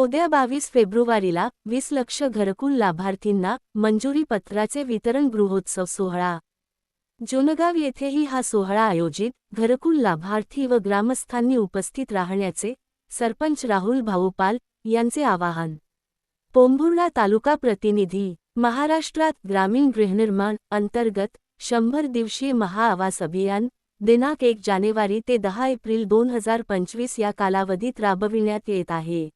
उद्या बावीस फेब्रुवारीला वीस लक्ष घरकुल लाभार्थींना मंजुरी पत्राचे वितरण गृहोत्सव सोहळा. जोनगाव येथेही हा सोहळा आयोजित घरकुल लाभार्थी व ग्रामस्थांनी उपस्थित राहण्याचे सरपंच राहुल भाऊपाल यांचे आवाहन. पोंभुर्णा तालुका प्रतिनिधी महाराष्ट्रात ग्रामीण गृहनिर्माण अंतर्गत शंभर दिवसीय महाआवास अभियान दिनांक एक जानेवारी ते दहा एप्रिल दोन हजार पंचवीस या कालावधीत राबविण्यात येत आहे.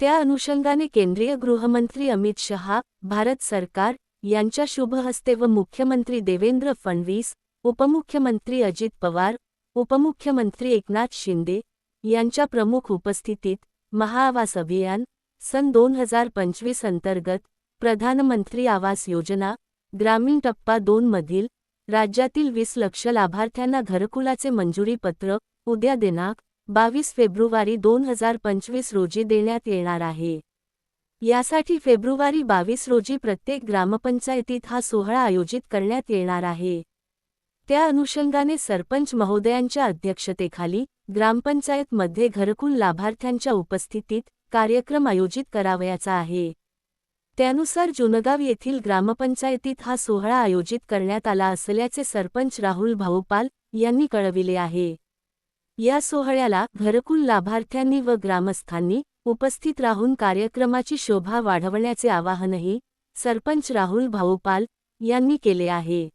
त्या अनुषंगाने केंद्रीय गृहमंत्री अमित शहा भारत सरकार यांच्या शुभ हस्ते व मुख्यमंत्री देवेंद्र फडणवीस उपमुख्यमंत्री अजित पवार उपमुख्यमंत्री एकनाथ शिंदे यांच्या प्रमुख उपस्थितीत महाआवास अभियान सन दोन हजार पंचवीस अंतर्गत प्रधानमंत्री आवास योजना ग्रामीण टप्पा दोन मधील राज्यातील वीस लक्ष लाभार्थ्यांना घरकुलाचे मंजुरी पत्र उद्या दिनांक बावीस फेब्रुवारी दोन हजार पंचवीस रोजी देण्यात येणार आहे. यासाठी फेब्रुवारी बावीस रोजी प्रत्येक ग्रामपंचायतीत हा सोहळा आयोजित करण्यात येणार आहे. त्या अनुषंगाने सरपंच महोदयांच्या अध्यक्षतेखाली ग्रामपंचायतमध्ये घरकुल लाभार्थ्यांच्या उपस्थितीत कार्यक्रम आयोजित करावयाचा आहे. त्यानुसार जुनगाव येथील ग्रामपंचायतीत हा सोहळा आयोजित करण्यात आला असल्याचे सरपंच राहुल भाऊपाल यांनी कळविले आहे. या सोहळ्याला घरकुल लाभार्थ्यांनी व ग्रामस्थांनी उपस्थित राहून कार्यक्रमाची शोभा वाढवण्याचे आवाहनही सरपंच राहुल भाऊपाल यांनी केले आहे.